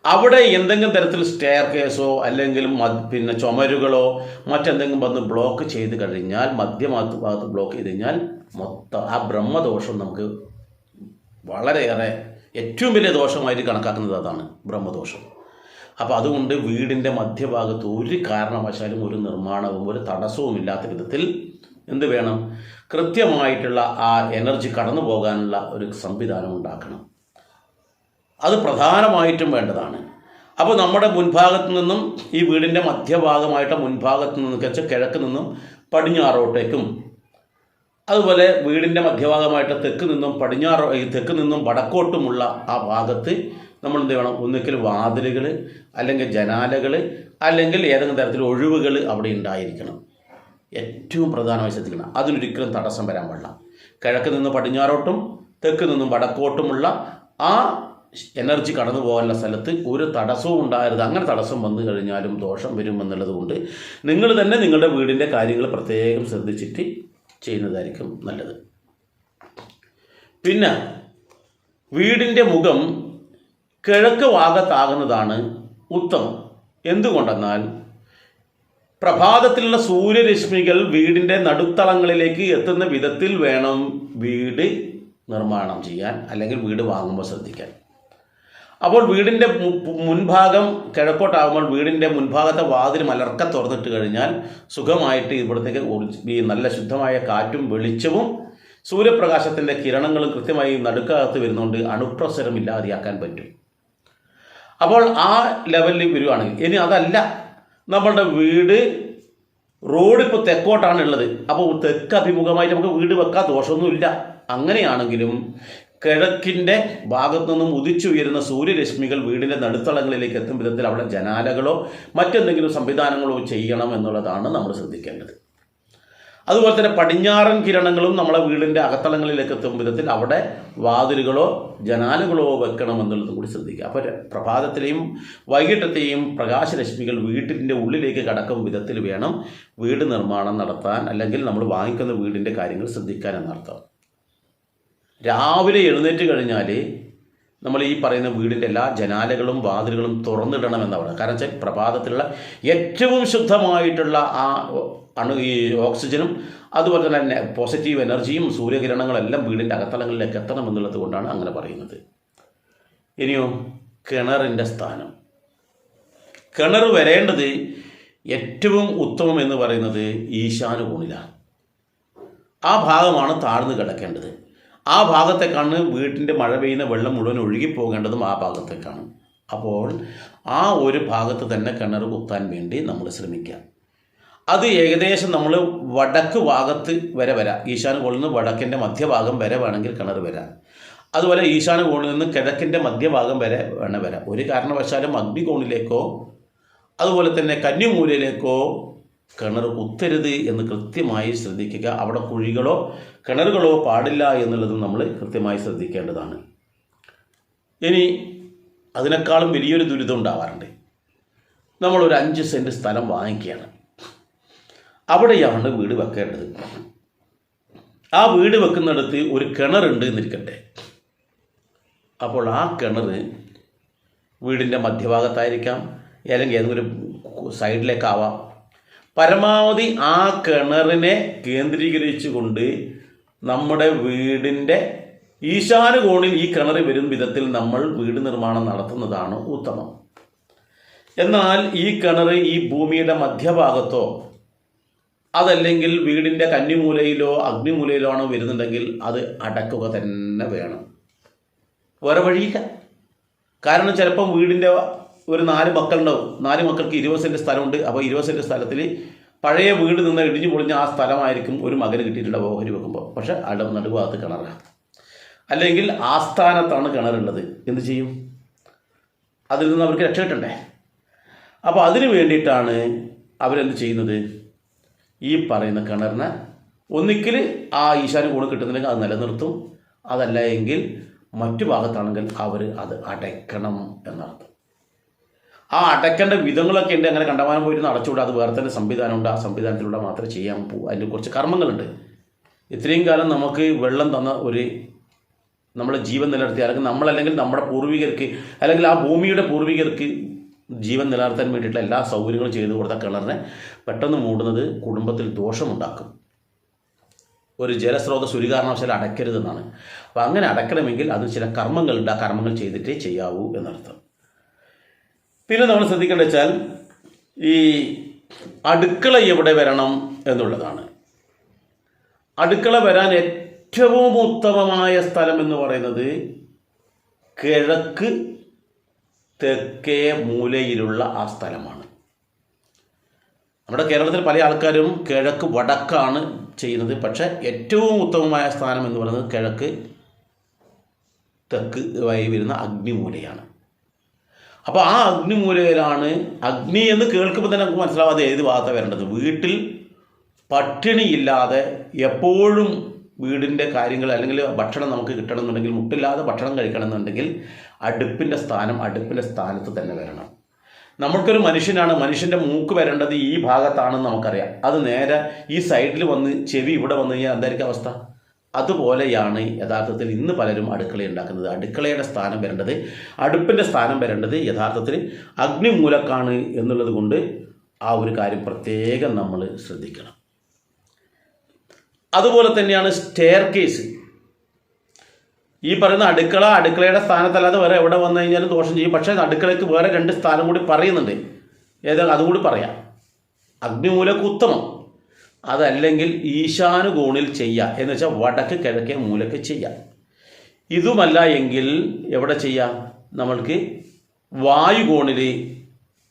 S1: അവിടെ എന്തെങ്കിലും തരത്തിൽ സ്റ്റെയർ കേസോ അല്ലെങ്കിൽ പിന്നെ ചുമരുകളോ മറ്റെന്തെങ്കിലും വന്ന് ബ്ലോക്ക് ചെയ്ത് കഴിഞ്ഞാൽ മധ്യഭാഗത്ത് ഭാഗത്ത് ബ്ലോക്ക് ചെയ്ത് കഴിഞ്ഞാൽ മൊത്തം ആ ബ്രഹ്മദോഷം നമുക്ക് വളരെയേറെ ഏറ്റവും വലിയ ദോഷമായിട്ട് കണക്കാക്കുന്നത് അതാണ് ബ്രഹ്മദോഷം. അപ്പോൾ അതുകൊണ്ട് വീടിന്റെ മധ്യഭാഗത്ത് ഒരു കാരണവശാലും ഒരു നിർമ്മാണവും ഒരു തടസ്സവും ഇല്ലാത്ത വിധത്തിൽ എന്ത് വേണം? കൃത്യമായിട്ടുള്ള ആ എനർജി കടന്നു പോകാനുള്ള ഒരു സംവിധാനം ഉണ്ടാക്കണം. അത് പ്രധാനമായിട്ടും വേണ്ടതാണ്. അപ്പോൾ നമ്മുടെ മുൻഭാഗത്ത് നിന്നും ഈ വീടിന്റെ മധ്യഭാഗമായിട്ട് മുൻഭാഗത്ത് നിന്നും വെച്ചാൽ കിഴക്ക് നിന്നും പടിഞ്ഞാറോട്ടേക്കും അതുപോലെ വീടിന്റെ മധ്യഭാഗമായിട്ട് തെക്ക് നിന്നും പടിഞ്ഞാറോ തെക്ക് നിന്നും വടക്കോട്ടുമുള്ള ആ ഭാഗത്ത് നമ്മൾ എന്ത് വേണം ഒന്നുകിൽ വാതിലുകൾ അല്ലെങ്കിൽ ജനാലകൾ അല്ലെങ്കിൽ ഏതെങ്കിലും തരത്തിൽ ഒഴിവുകൾ അവിടെ ഉണ്ടായിരിക്കണം. ഏറ്റവും പ്രധാനമായി ശ്രദ്ധിക്കണം. അതിനൊരിക്കലും തടസ്സം വരാൻ പാടില്ല. കിഴക്ക് നിന്ന് പടിഞ്ഞാറോട്ടും തെക്ക് നിന്നും വടക്കോട്ടുമുള്ള ആ എനർജി കടന്നു പോകാനുള്ള സ്ഥലത്ത് ഒരു തടസ്സവും ഉണ്ടാകരുത്. അങ്ങനെ തടസ്സം വന്നു കഴിഞ്ഞാലും ദോഷം വരുമെന്നുള്ളത് കൊണ്ട് നിങ്ങൾ തന്നെ നിങ്ങളുടെ വീടിന്റെ കാര്യങ്ങൾ പ്രത്യേകം ശ്രദ്ധിച്ചിട്ട് ചെയ്യുന്നതായിരിക്കും നല്ലത്. പിന്നെ വീടിന്റെ മുഖം കിഴക്ക് ഭാഗത്താകുന്നതാണ് ഉത്തമം. എന്തുകൊണ്ടെന്നാൽ പ്രഭാതത്തിലുള്ള സൂര്യരശ്മികൾ വീടിന്റെ നടുത്തളങ്ങളിലേക്ക് എത്തുന്ന വിധത്തിൽ വേണം വീട് നിർമ്മാണം ചെയ്യാൻ അല്ലെങ്കിൽ വീട് വാങ്ങുമ്പോൾ ശ്രദ്ധിക്കാൻ. അപ്പോൾ വീടിന്റെ മുൻഭാഗം കിഴക്കോട്ടാകുമ്പോൾ വീടിന്റെ മുൻഭാഗത്തെ വാതിൽ മലർക്ക തുറന്നിട്ട് കഴിഞ്ഞാൽ സുഖമായിട്ട് ഇവിടത്തേക്ക് ഈ നല്ല ശുദ്ധമായ കാറ്റും വെളിച്ചവും സൂര്യപ്രകാശത്തിന്റെ കിരണങ്ങളും കൃത്യമായി നടുക്കകത്ത് വരുന്നതുകൊണ്ട് അണുപ്രസരം ഇല്ലാതെയാക്കാൻ പറ്റും. അപ്പോൾ ആ ലെവലിൽ വരുവാണെങ്കിൽ ഇനി അതല്ല നമ്മളുടെ വീട് റോഡ് ഇപ്പോൾ തെക്കോട്ടാണ് ഉള്ളത്. അപ്പോൾ തെക്ക് അഭിമുഖമായിട്ട് നമുക്ക് വീട് വെക്കാൻ ദോഷമൊന്നുമില്ല. അങ്ങനെയാണെങ്കിലും കിഴക്കിന്റെ ഭാഗത്തു നിന്നും ഉദിച്ചുയരുന്ന സൂര്യരശ്മികൾ വീടിന്റെ നടുത്തളങ്ങളിലേക്ക് എത്തും വിധത്തിൽ അവിടെ ജനാലകളോ മറ്റെന്തെങ്കിലും സംവിധാനങ്ങളോ ചെയ്യണം എന്നുള്ളതാണ് നമ്മൾ ശ്രദ്ധിക്കേണ്ടത്. അതുപോലെ തന്നെ പടിഞ്ഞാറൻ കിരണങ്ങളും നമ്മളെ വീടിന്റെ അകത്തളങ്ങളിലേക്ക് എത്തും വിധത്തിൽ അവിടെ വാതിലുകളോ ജനാലുകളോ വെക്കണം കൂടി ശ്രദ്ധിക്കുക. അപ്പോൾ പ്രഭാതത്തിലെയും വൈകിട്ടത്തെയും പ്രകാശരശ്മികൾ വീട്ടിന്റെ ഉള്ളിലേക്ക് കടക്കും വിധത്തിൽ വേണം വീട് നിർമ്മാണം നടത്താൻ അല്ലെങ്കിൽ നമ്മൾ വാങ്ങിക്കുന്ന വീടിന്റെ കാര്യങ്ങൾ ശ്രദ്ധിക്കാൻ എന്നർത്ഥം. രാവിലെ എഴുന്നേറ്റ് കഴിഞ്ഞാൽ നമ്മൾ ഈ പറയുന്ന വീടിന്റെ എല്ലാ ജനാലകളും വാതിലുകളും തുറന്നിടണം എന്നാണ് കാരണം വെച്ചാൽ പ്രഭാതത്തിലുള്ള ഏറ്റവും ശുദ്ധമായിട്ടുള്ള ആ അണു ഈ ഓക്സിജനും അതുപോലെ തന്നെ പോസിറ്റീവ് എനർജിയും സൂര്യകിരണങ്ങളെല്ലാം വീടിന്റെ അകത്തളങ്ങളിലേക്ക് എത്തണം എന്നുള്ളത് കൊണ്ടാണ് അങ്ങനെ പറയുന്നത്. ഇനിയോ കിണറിന്റെ സ്ഥാനം. കിണർ വരേണ്ടത് ഏറ്റവും ഉത്തമം എന്ന് പറയുന്നത് ഈശാനുകോണിലാണ്. ആ ഭാഗമാണ് താഴ്ന്നു കിടക്കേണ്ടത്. ആ ഭാഗത്തേക്കാണ് വീട്ടിന്റെ മഴ പെയ്യുന്ന വെള്ളം മുഴുവൻ ഒഴുകിപ്പോകേണ്ടതും ആ ഭാഗത്തേക്കാണ്. അപ്പോൾ ആ ഒരു ഭാഗത്ത് തന്നെ കിണർ കുത്താൻ വേണ്ടി നമ്മൾ ശ്രമിക്കാം അത് ഏകദേശം നമ്മൾ വടക്ക് ഭാഗത്ത് വരെ വരാം. ഈശാന കോണിൽ നിന്ന് വടക്കിന്റെ മധ്യഭാഗം വരെ വേണമെങ്കിൽ കിണർ വരാം. അതുപോലെ ഈശാന കോണിൽ നിന്ന് കിഴക്കിന്റെ മധ്യഭാഗം വരെ വേണം വരാം. ഒരു കാരണവശാലും അഗ്നികോണിലേക്കോ അതുപോലെ തന്നെ കന്യമൂലയിലേക്കോ കിണർ കുത്തരുത് എന്ന് കൃത്യമായി ശ്രദ്ധിക്കുക. അവിടെ കുഴികളോ കിണറുകളോ പാടില്ല എന്നുള്ളതും നമ്മൾ കൃത്യമായി ശ്രദ്ധിക്കേണ്ടതാണ്. ഇനി അതിനേക്കാളും വലിയൊരു ദുരിതം ഉണ്ടാവാറുണ്ട്. നമ്മളൊരു അഞ്ച് സെന്റ് സ്ഥലം വാങ്ങിക്കുകയാണ്. അവിടെയാണ് വീട് വെക്കേണ്ടത്. ആ വീട് വെക്കുന്നിടത്ത് ഒരു കിണറുണ്ട് എന്നിരിക്കട്ടെ. അപ്പോൾ ആ കിണർ വീടിന്റെ മധ്യഭാഗത്തായിരിക്കാം അല്ലെങ്കിൽ ഏതെങ്കിലും സൈഡിലേക്കാവാം. പരമാവധി ആ കിണറിനെ കേന്ദ്രീകരിച്ചുകൊണ്ട് നമ്മുടെ വീടിന്റെ ഈശാന കോണിൽ ഈ കിണർ വരും വിധത്തിൽ നമ്മൾ വീട് നിർമ്മാണം നടത്തുന്നതാണ് ഉത്തമം. എന്നാൽ ഈ കിണർ ഈ ഭൂമിയുടെ മധ്യഭാഗത്തോ അതല്ലെങ്കിൽ വീടിന്റെ കന്നിമൂലയിലോ അഗ്നിമൂലയിലോ ആണോ വരുന്നുണ്ടെങ്കിൽ അത് അടക്കുക തന്നെ വേണം. വേറെ വഴിയില്ല. കാരണം ചിലപ്പം വീടിന്റെ ഒരു നാല് മക്കളുണ്ടാവും. നാല് മക്കൾക്ക് ഇരുപത് സെന്റ് സ്ഥലമുണ്ട്. അപ്പോൾ ഇരുപത് സെന്റ് സ്ഥലത്തിൽ പഴയ വീട് നിന്ന് ഇടിഞ്ഞു പൊളിഞ്ഞ ആ സ്ഥലമായിരിക്കും ഒരു മകന് കിട്ടിയിട്ടുള്ള ഓഹരി വെക്കുമ്പോൾ. പക്ഷേ അടം നടുഭാഗത്ത് കിണറാണ് അല്ലെങ്കിൽ ആസ്ഥാനത്താണ് കിണറുള്ളത്. എന്ത് ചെയ്യും? അതിൽ നിന്ന് അവർക്ക് രക്ഷ അപ്പോൾ അതിന് വേണ്ടിയിട്ടാണ് അവരെന്ത് ചെയ്യുന്നത്? ഈ പറയുന്ന കിണറിനെ ഒന്നിക്കൽ ആ ഈശാന കൂടെ കിട്ടുന്നില്ലെങ്കിൽ അത് നിലനിർത്തും. അതല്ല എങ്കിൽ മറ്റു ഭാഗത്താണെങ്കിൽ അവർ അത് അടയ്ക്കണം എന്നർത്ഥം. ആ അടയ്ക്കേണ്ട വിധങ്ങളൊക്കെ ഉണ്ട് അങ്ങനെ കണ്ടമാനം പോയിരുന്ന് അടച്ചുകൂടാ. അത് വേറെ തന്നെ സംവിധാനമുണ്ട്. ആ സംവിധാനത്തിലൂടെ മാത്രമേ ചെയ്യാൻ പോകൂ അതിന്റെ കുറച്ച് കർമ്മങ്ങളുണ്ട്. ഇത്രയും കാലം നമുക്ക് വെള്ളം തന്ന ഒരു നമ്മളെ ജീവൻ നിലനിർത്തി അല്ലെങ്കിൽ നമ്മളല്ലെങ്കിൽ നമ്മുടെ പൂർവികർക്ക് അല്ലെങ്കിൽ ആ ഭൂമിയുടെ പൂർവികർക്ക് ജീവൻ നിലനിർത്താൻ വേണ്ടിയിട്ടുള്ള എല്ലാ സൗകര്യങ്ങളും ചെയ്തു കൊടുത്ത കിണറിനെ പെട്ടെന്ന് മൂടുന്നത് കുടുംബത്തിൽ ദോഷമുണ്ടാക്കും. ഒരു ജലസ്രോതസ് ഒരു കാരണവശാലും അടയ്ക്കരുതെന്നാണ്. അപ്പോൾ അങ്ങനെ അടയ്ക്കണമെങ്കിൽ അത് ചില കർമ്മങ്ങളുണ്ട്. ആ കർമ്മങ്ങൾ ചെയ്തിട്ടേ ചെയ്യാവൂ എന്നർത്ഥം. പിന്നെ നമ്മൾ ശ്രദ്ധിക്കേണ്ടത് വെച്ചാൽ ഈ അടുക്കള എവിടെ വരണം എന്നുള്ളതാണ്. അടുക്കള വരാൻ ഏറ്റവും ഉത്തമമായ സ്ഥലം എന്ന് പറയുന്നത് കിഴക്ക് തെക്കേ മൂലയിലുള്ള ആ സ്ഥലമാണ്. നമ്മുടെ കേരളത്തിൽ പല ആൾക്കാരും കിഴക്ക് വടക്കാണ് ചെയ്യുന്നത്. പക്ഷേ ഏറ്റവും ഉത്തമമായ സ്ഥാനം എന്ന് പറയുന്നത് കിഴക്ക് തെക്ക് വരുന്ന അഗ്നിമൂലയാണ്. അപ്പോൾ ആ അഗ്നിമൂലയിലാണ് അഗ്നി എന്ന് കേൾക്കുമ്പോൾ തന്നെ നമുക്ക് മനസ്സിലാവാതെ ഏത് വാർത്ത വരേണ്ടത്. വീട്ടിൽ പട്ടിണിയില്ലാതെ എപ്പോഴും വീടിന്റെ കാര്യങ്ങൾ അല്ലെങ്കിൽ ഭക്ഷണം നമുക്ക് കിട്ടണമെന്നുണ്ടെങ്കിൽ മുട്ടില്ലാതെ ഭക്ഷണം കഴിക്കണമെന്നുണ്ടെങ്കിൽ അടുപ്പിന്റെ സ്ഥാനം അടുപ്പിന്റെ സ്ഥാനത്ത് തന്നെ വരണം. നമ്മൾക്കൊരു മനുഷ്യനാണ് മനുഷ്യന്റെ മൂക്ക് വരേണ്ടത് ഈ ഭാഗത്താണെന്ന് നമുക്കറിയാം. അത് നേരെ ഈ സൈഡിൽ വന്ന് ചെവി ഇവിടെ വന്നു കഴിഞ്ഞാൽ എന്തായിരിക്കും അവസ്ഥ? അതുപോലെയാണ് യഥാർത്ഥത്തിൽ ഇന്ന് പലരും അടുക്കള ഉണ്ടാക്കുന്നത്. അടുക്കളയുടെ സ്ഥാനം വരേണ്ടത് അടുപ്പിന്റെ സ്ഥാനം വരേണ്ടത് യഥാർത്ഥത്തിൽ അഗ്നിമൂലക്കാണ് എന്നുള്ളത് കൊണ്ട് ആ ഒരു കാര്യം പ്രത്യേകം നമ്മൾ ശ്രദ്ധിക്കണം. അതുപോലെ തന്നെയാണ് സ്റ്റെയർ കേസ് ഈ പറയുന്ന അടുക്കള അടുക്കളയുടെ സ്ഥാനത്തല്ലാതെ വേറെ എവിടെ വന്നു കഴിഞ്ഞാലും ദോഷം ചെയ്യും. പക്ഷേ അടുക്കളയ്ക്ക് വേറെ രണ്ട് സ്ഥാനം കൂടി പറയുന്നുണ്ട്. ഏതാ അതും കൂടി പറയാം. അഗ്നിമൂലക്ക് ഉത്തമം. അതല്ലെങ്കിൽ ഈശാനുകോണിൽ ചെയ്യുക എന്ന് വെച്ചാൽ വടക്ക് കിഴക്കേ മൂലക്ക് ചെയ്യാം. ഇതുമല്ല എങ്കിൽ എവിടെ ചെയ്യാം? നമ്മൾക്ക് വായുകോണിൽ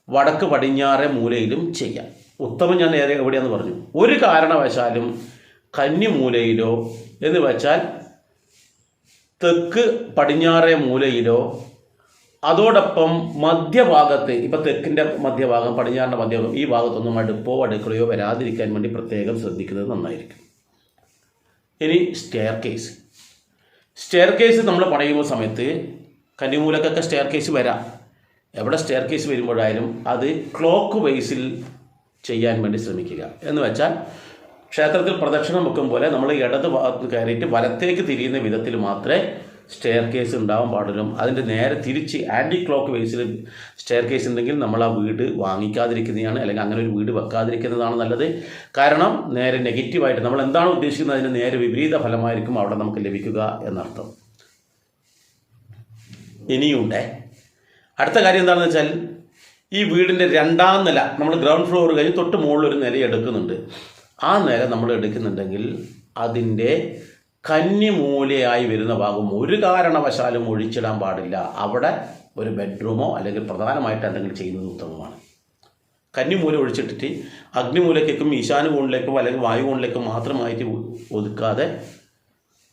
S1: വടക്ക് പടിഞ്ഞാറെ മൂലയിലും ചെയ്യാം. ഉത്തമം ഞാൻ നേരെ എവിടെയാന്ന് പറഞ്ഞു. ഒരു കാരണവശാലും കന്നിമൂലയിലോ എന്ന് വെച്ചാൽ തെക്ക് പടിഞ്ഞാറേ മൂലയിലോ അതോടൊപ്പം മധ്യഭാഗത്ത് ഇപ്പം തെക്കിന്റെ മധ്യഭാഗം പടിഞ്ഞാറിന്റെ മധ്യഭാഗം ഈ ഭാഗത്തൊന്നും അടുപ്പോ അടുക്കളയോ വരാതിരിക്കാൻ വേണ്ടി പ്രത്യേകം ശ്രദ്ധിക്കുന്നത് നന്നായിരിക്കും. ഇനി സ്റ്റെയർ കേസ് സ്റ്റെയർ കേസ് നമ്മൾ പണിയുന്ന സമയത്ത് കന്നിമൂലക്കൊക്കെ സ്റ്റെയർ കേസ് വരാം. എവിടെ സ്റ്റെയർ കേസ് വരുമ്പോഴായാലും അത് ക്ലോക്ക് വൈസിൽ ചെയ്യാൻ വേണ്ടി ശ്രമിക്കുക. എന്ന് വെച്ചാൽ ക്ഷേത്രത്തിൽ പ്രദക്ഷിണം വെക്കും പോലെ നമ്മൾ ഇടത് ഭാഗത്ത് കയറിയിട്ട് വലത്തേക്ക് തിരിയുന്ന വിധത്തിൽ മാത്രമേ സ്റ്റെയർ കേസ് ഉണ്ടാവാൻ പാടില്ല. അതിന്റെ നേരെ തിരിച്ച് ആന്റി ക്ലോക്ക് വേസിൽ സ്റ്റെയർ കേസ് ഉണ്ടെങ്കിൽ നമ്മൾ ആ വീട് വാങ്ങിക്കാതിരിക്കുന്നതാണ് അല്ലെങ്കിൽ അങ്ങനെ ഒരു വീട് വെക്കാതിരിക്കുന്നതാണ് നല്ലത്. കാരണം നേരെ നെഗറ്റീവായിട്ട് നമ്മൾ എന്താണ് ഉദ്ദേശിക്കുന്നത്? അതിന് നേരെ വിപരീത ഫലമായിരിക്കും അവിടെ നമുക്ക് ലഭിക്കുക എന്നർത്ഥം. ഇനിയുണ്ടേ. അടുത്ത കാര്യം എന്താണെന്ന് വെച്ചാൽ ഈ വീടിന്റെ രണ്ടാം നില നമ്മൾ ഗ്രൗണ്ട് ഫ്ലോർ കഴിഞ്ഞ് തൊട്ട് മുകളിൽ ഒരു നില എടുക്കുന്നുണ്ട്. ആ നില നമ്മൾ എടുക്കുന്നുണ്ടെങ്കിൽ അതിന്റെ കന്നിമൂലയായി വരുന്ന ഭാഗം ഒരു കാരണവശാലും ഒഴിച്ചിടാൻ പാടില്ല. അവിടെ ഒരു ബെഡ്റൂമോ അല്ലെങ്കിൽ പ്രധാനമായിട്ട് എന്തെങ്കിലും ചെയ്യുന്നത് ഉത്തമമാണ്. കന്നിമൂല ഒഴിച്ചിട്ടിട്ട് അഗ്നിമൂലക്കേക്കും ഈശാനുകോണിലേക്കും അല്ലെങ്കിൽ വായുകോണിലേക്കും മാത്രമായിട്ട് ഒതുക്കാതെ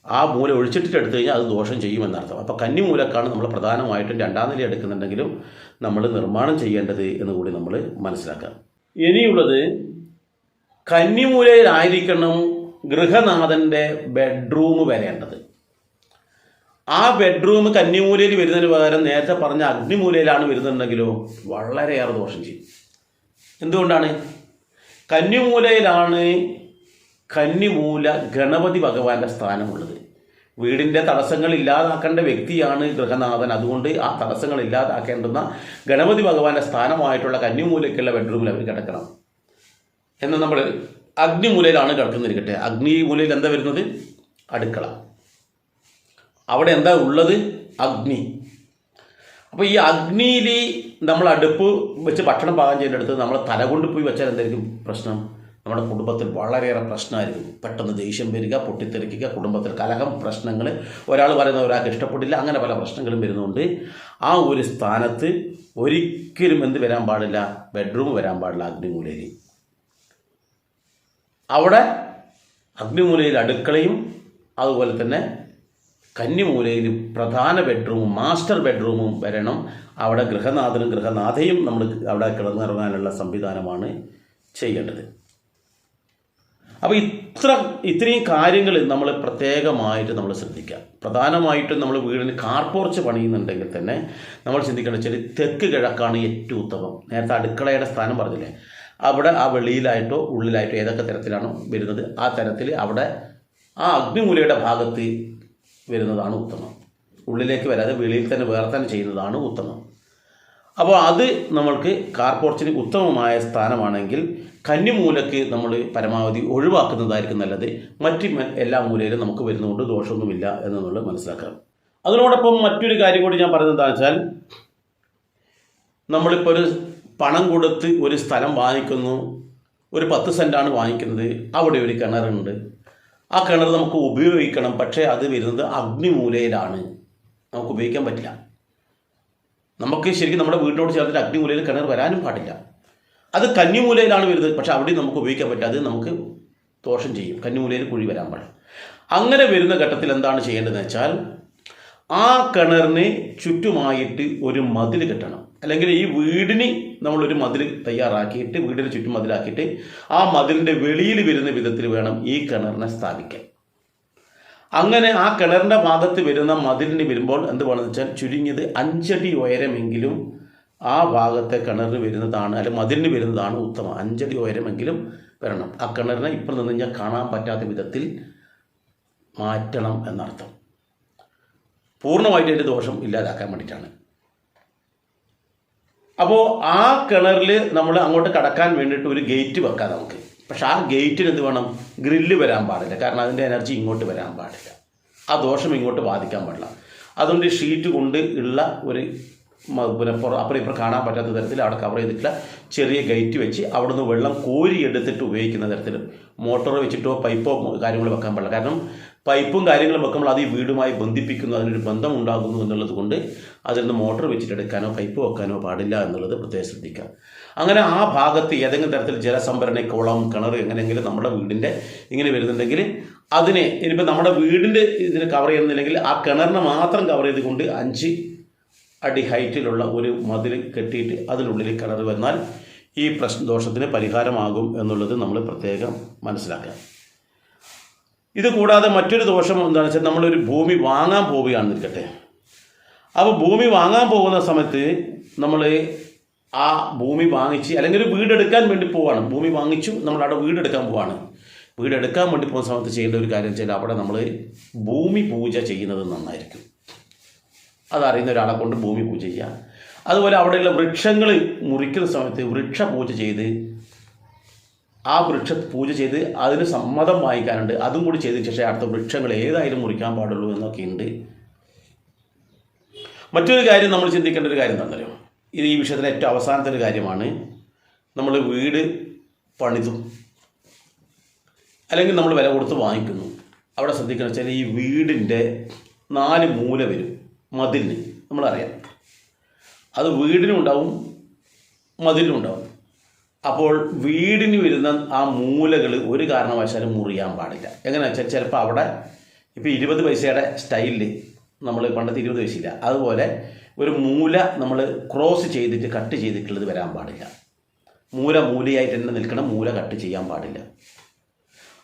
S1: ആ മൂല ഒഴിച്ചിട്ടിട്ട് എടുത്തു കഴിഞ്ഞാൽ അത് ദോഷം ചെയ്യുമെന്നർത്ഥം അപ്പോൾ കന്നിമൂലക്കാണ് നമ്മൾ പ്രധാനമായിട്ടും രണ്ടാം നില എടുക്കുന്നുണ്ടെങ്കിലും നമ്മൾ നിർമ്മാണം ചെയ്യേണ്ടത് എന്ന് കൂടി നമ്മൾ മനസ്സിലാക്കാം ഇനിയുള്ളത് കന്നിമൂലയിലായിരിക്കണം ഗൃഹനാഥന്റെ ബെഡ്റൂം വരേണ്ടത്. ആ ബെഡ്റൂം കന്നിമൂലയിൽ വരുന്നതിന് പകരം നേരത്തെ പറഞ്ഞ അഗ്നിമൂലയിലാണ് വരുന്നുണ്ടെങ്കിലോ വളരെയേറെ ദോഷം ചെയ്യും. എന്തുകൊണ്ടാണ്? കന്നിമൂലയിലാണ് കന്നിമൂല ഗണപതി ഭഗവാന്റെ സ്ഥാനമുള്ളത്. വീടിന്റെ തടസ്സങ്ങൾ ഇല്ലാതാക്കേണ്ട വ്യക്തിയാണ് ഗൃഹനാഥൻ. അതുകൊണ്ട് ആ തടസ്സങ്ങൾ ഇല്ലാതാക്കേണ്ടുന്ന ഗണപതി ഭഗവാന്റെ സ്ഥാനമായിട്ടുള്ള കന്നിമൂലയ്ക്കുള്ള ബെഡ്റൂമിൽ അവർ കിടക്കണം. എന്ന് നമ്മൾ അഗ്നിമൂലയിലാണ് കിടക്കുന്നിരിക്കട്ടെ അഗ്നിമൂലയിൽ എന്താ വരുന്നത്? അടുക്കള. അവിടെ എന്താ ഉള്ളത്? അഗ്നി. അപ്പോൾ ഈ അഗ്നിയിൽ നമ്മൾ അടുപ്പ് വെച്ച് ഭക്ഷണം പാകം ചെയ്യേണ്ടടുത്ത് നമ്മൾ തല കൊണ്ട് പോയി വെച്ചാൽ എന്തായിരിക്കും പ്രശ്നം? നമ്മുടെ കുടുംബത്തിൽ വളരെയേറെ പ്രശ്നമായിരിക്കും. പെട്ടെന്ന് ദേഷ്യം വരിക പൊട്ടിത്തെറിക്കുക കുടുംബത്തിൽ കലഹം പ്രശ്നങ്ങൾ. ഒരാൾ പറയുന്ന ഒരാൾക്ക് ഇഷ്ടപ്പെട്ടില്ല അങ്ങനെ പല പ്രശ്നങ്ങളും വരുന്നുണ്ട്. ആ ഒരു സ്ഥാനത്ത് ഒരിക്കലും എന്ത് വരാൻ പാടില്ല? ബെഡ്റൂം വരാൻ പാടില്ല അഗ്നിമൂലയിൽ. അവിടെ അഗ്നിമൂലയിൽ അടുക്കളയും അതുപോലെ തന്നെ കന്നിമൂലയിൽ പ്രധാന ബെഡ്റൂമും മാസ്റ്റർ ബെഡ്റൂമും വരണം. അവിടെ ഗൃഹനാഥനും ഗൃഹനാഥയും നമ്മൾ അവിടെ കിടന്നിറങ്ങാനുള്ള സംവിധാനമാണ് ചെയ്യേണ്ടത്. അപ്പോൾ ഇത്ര ഇത്രയും കാര്യങ്ങൾ നമ്മൾ പ്രത്യേകമായിട്ട് നമ്മൾ ശ്രദ്ധിക്കുക. പ്രധാനമായിട്ടും നമ്മൾ വീടിന് കാർപോർച്ച് പണിയുന്നുണ്ടെങ്കിൽ തന്നെ നമ്മൾ ചിന്തിക്കേണ്ടത് വെച്ചാൽ തെക്ക് കിഴക്കാണ് ഏറ്റവും ഉത്തമം. നേരത്തെ അടുക്കളയുടെ സ്ഥാനം പറഞ്ഞില്ലേ? അവിടെ ആ വെളിയിലായിട്ടോ ഉള്ളിലായിട്ടോ ഏതൊക്കെ തരത്തിലാണോ വരുന്നത്? ആ തരത്തിൽ അവിടെ ആ അഗ്നിമൂലയുടെ ഭാഗത്ത് വരുന്നതാണ് ഉത്തമം. ഉള്ളിലേക്ക് വരാതെ വെളിയിൽ തന്നെ തന്നെ ചെയ്യുന്നതാണ് ഉത്തമം. അപ്പോൾ അത് നമ്മൾക്ക് കാർപോർച്ചിന് ഉത്തമമായ സ്ഥാനമാണെങ്കിൽ കന്നിമൂലക്ക് നമ്മൾ പരമാവധി ഒഴിവാക്കുന്നതായിരിക്കും നല്ലത്. മറ്റ് എല്ലാ മൂലയിലും നമുക്ക് വരുന്നതുകൊണ്ട് ദോഷമൊന്നുമില്ല എന്നുള്ളത് മനസ്സിലാക്കാം അതിനോടൊപ്പം മറ്റൊരു കാര്യം കൂടി ഞാൻ പറയുന്നത് എന്താണെന്ന് വെച്ചാൽ നമ്മളിപ്പോൾ ഒരു പണം കൊടുത്ത് ഒരു സ്ഥലം വാങ്ങിക്കുന്നു ഒരു പത്ത് സെന്റാണ് വാങ്ങിക്കുന്നത് അവിടെ ഒരു കിണറുണ്ട്. ആ കിണർ നമുക്ക് ഉപയോഗിക്കണം പക്ഷേ അത് വരുന്നത് അഗ്നിമൂലയിലാണ്. നമുക്ക് ഉപയോഗിക്കാൻ പറ്റില്ല. നമുക്ക് ശരിക്കും നമ്മുടെ വീടിനോട് ചേർന്നിട്ട് അഗ്നിമൂലയിൽ കിണർ വരാനും പാടില്ല. അത് കന്നിമൂലയിലാണ് വരുന്നത് പക്ഷേ അവിടെ നമുക്ക് ഉപയോഗിക്കാൻ പറ്റില്ല. അത് നമുക്ക് ദോഷം ചെയ്യും. കന്നിമൂലയിൽ കുഴി വരാൻ പാടില്ല. അങ്ങനെ വരുന്ന ഘട്ടത്തിൽ എന്താണ് ചെയ്യേണ്ടതെന്ന് വെച്ചാൽ ആ കിണറിന് ചുറ്റുമായിട്ട് ഒരു മതിൽ കെട്ടണം. അല്ലെങ്കിൽ ഈ വീടിന് നമ്മളൊരു മതിൽ തയ്യാറാക്കിയിട്ട് വീടിന് ചുറ്റും മതിലാക്കിയിട്ട് ആ മതിലിന്റെ വെളിയിൽ വരുന്ന വിധത്തിൽ വേണം ഈ കിണറിനെ സ്ഥാപിക്കാൻ. അങ്ങനെ ആ കിണറിന്റെ ഭാഗത്ത് വരുന്ന മതിലിന് വരുമ്പോൾ എന്ത് വേണമെന്ന് വെച്ചാൽ ചുരുങ്ങിയത് അഞ്ചടി ഉയരമെങ്കിലും ആ ഭാഗത്തെ കിണറിന് വരുന്നതാണ് അല്ലെങ്കിൽ മതിലിന് വരുന്നതാണ് ഉത്തമം. അഞ്ചടി ഉയരമെങ്കിലും വരണം. ആ കിണറിനെ ഇപ്പോൾ നിന്ന് കഴിഞ്ഞാൽ കാണാൻ പറ്റാത്ത വിധത്തിൽ മാറ്റണം എന്നർത്ഥം. പൂർണമായിട്ട് അതിന്റെ ദോഷം ഇല്ലാതാക്കാൻ വേണ്ടിയിട്ടാണ്. അപ്പോൾ ആ കിണറിൽ നമ്മൾ അങ്ങോട്ട് കടക്കാൻ വേണ്ടിയിട്ട് ഒരു ഗേറ്റ് വെക്കാം നമുക്ക്. പക്ഷെ ആ ഗേറ്റിന് എന്ത് വേണം? ഗ്രില്ല് വരാൻ പാടില്ല. കാരണം അതിന്റെ എനർജി ഇങ്ങോട്ട് വരാൻ പാടില്ല. ആ ദോഷം ഇങ്ങോട്ട് ബാധിക്കാൻ പാടില്ല. അതുകൊണ്ട് ഷീറ്റ് കൊണ്ട് ഉള്ള ഒരു പിന്നെ പുറ അപ്പുറം ഇപ്പുറം കാണാൻ പറ്റാത്ത തരത്തിൽ അവിടെ കവർ ചെയ്തിട്ടുള്ള ചെറിയ ഗേറ്റ് വെച്ച് അവിടെ നിന്ന് വെള്ളം കോരി എടുത്തിട്ട് ഉപയോഗിക്കുന്ന തരത്തിൽ മോട്ടോർ വെച്ചിട്ടോ പൈപ്പോ കാര്യങ്ങളോ വെക്കാൻ പാടില്ല. കാരണം പൈപ്പും കാര്യങ്ങളും വെക്കുമ്പോൾ അത് ഈ വീടുമായി ബന്ധിപ്പിക്കുന്നു അതിനൊരു ബന്ധം ഉണ്ടാകുന്നു എന്നുള്ളത് കൊണ്ട് അതിൽ നിന്ന് മോട്ടോർ വെച്ചിട്ട് എടുക്കാനോ പൈപ്പ് വെക്കാനോ പാടില്ല എന്നുള്ളത് പ്രത്യേകം ശ്രദ്ധിക്കുക. അങ്ങനെ ആ ഭാഗത്ത് ഏതെങ്കിലും തരത്തിൽ ജലസംഭരണി കുളം കിണർ എങ്ങനെയെങ്കിലും നമ്മുടെ വീടിന്റെ ഇങ്ങനെ വരുന്നുണ്ടെങ്കിൽ അതിനെ ഇനിയിപ്പോൾ നമ്മുടെ വീടിന്റെ ഇതിന് കവർ ചെയ്യുന്നില്ലെങ്കിൽ ആ കിണറിനെ മാത്രം കവർ ചെയ്തുകൊണ്ട് അഞ്ച് അടി ഹൈറ്റിലുള്ള ഒരു മതിൽ കെട്ടിയിട്ട് അതിനുള്ളിൽ കിണർ വന്നാൽ ഈ പ്രശ്ന ദോഷത്തിന് പരിഹാരമാകും എന്നുള്ളത് നമ്മൾ പ്രത്യേകം മനസ്സിലാക്കുക. ഇത് കൂടാതെ മറ്റൊരു ദോഷം എന്താണെന്ന് വെച്ചാൽ നമ്മളൊരു ഭൂമി വാങ്ങാൻ പോവുകയാണ് ഇരിക്കട്ടെ അപ്പോൾ ഭൂമി വാങ്ങാൻ പോകുന്ന സമയത്ത് നമ്മൾ ആ ഭൂമി വാങ്ങിച്ച് അല്ലെങ്കിൽ ഒരു വീടെടുക്കാൻ വേണ്ടി പോവാണ്. ഭൂമി വാങ്ങിച്ചു നമ്മൾ അവിടെ വീടെടുക്കാൻ പോവാണ്. വീടെടുക്കാൻ വേണ്ടി പോകുന്ന സമയത്ത് ചെയ്യേണ്ട ഒരു കാര്യം വെച്ചാൽ അവിടെ നമ്മൾ ഭൂമി പൂജ ചെയ്യുന്നത് നന്നായിരിക്കും. അതറിയുന്ന ഒരാളെ കൊണ്ട് ഭൂമി പൂജ ചെയ്യുക അതുപോലെ അവിടെയുള്ള വൃക്ഷങ്ങൾ മുറിക്കുന്ന സമയത്ത് വൃക്ഷ പൂജ ചെയ്ത് ആ വൃക്ഷ പൂജ ചെയ്ത് അതിന് സമ്മതം വാങ്ങിക്കാനുണ്ട്. അതും കൂടി ചെയ്തതിന് ശേഷം അടുത്ത വൃക്ഷങ്ങൾ ഏതായാലും മുറിക്കാൻ പാടുള്ളൂ എന്നൊക്കെ ഉണ്ട്. മറ്റൊരു കാര്യം നമ്മൾ ചിന്തിക്കേണ്ട ഒരു കാര്യം എന്താണെന്നറിയോ? ഇത് ഈ വിഷയത്തിലെ ഏറ്റവും അവസാനത്തെ ഒരു കാര്യമാണ്. നമ്മൾ വീട് പണിതും അല്ലെങ്കിൽ നമ്മൾ വില കൊടുത്ത് വാങ്ങിക്കുന്നു. അവിടെ ശ്രദ്ധിക്കണം വെച്ചാൽ ഈ വീടിന്റെ നാല് മൂല വരും മതിലിന്. നമ്മളറിയാം. അത് വീടിനും ഉണ്ടാവും മതിലിനും ഉണ്ടാവും. അപ്പോൾ വീടിന് വരുന്ന ആ മൂലകൾ ഒരു കാരണവശാലും മുറിയാൻ പാടില്ല. എങ്ങനെയാ വെച്ചാൽ ചിലപ്പോൾ അവിടെ ഇപ്പോൾ ഇരുപത് പൈസയുടെ സ്റ്റൈലിൽ നമ്മൾ പണ്ടത്തെ ഇരുപത് പൈസയില്ല അതുപോലെ ഒരു മൂല നമ്മൾ ക്രോസ് ചെയ്തിട്ട് കട്ട് ചെയ്തിട്ടുള്ളത് വരാൻ പാടില്ല. മൂല മൂലയായിട്ട് തന്നെ നിൽക്കണം മൂല കട്ട് ചെയ്യാൻ പാടില്ല.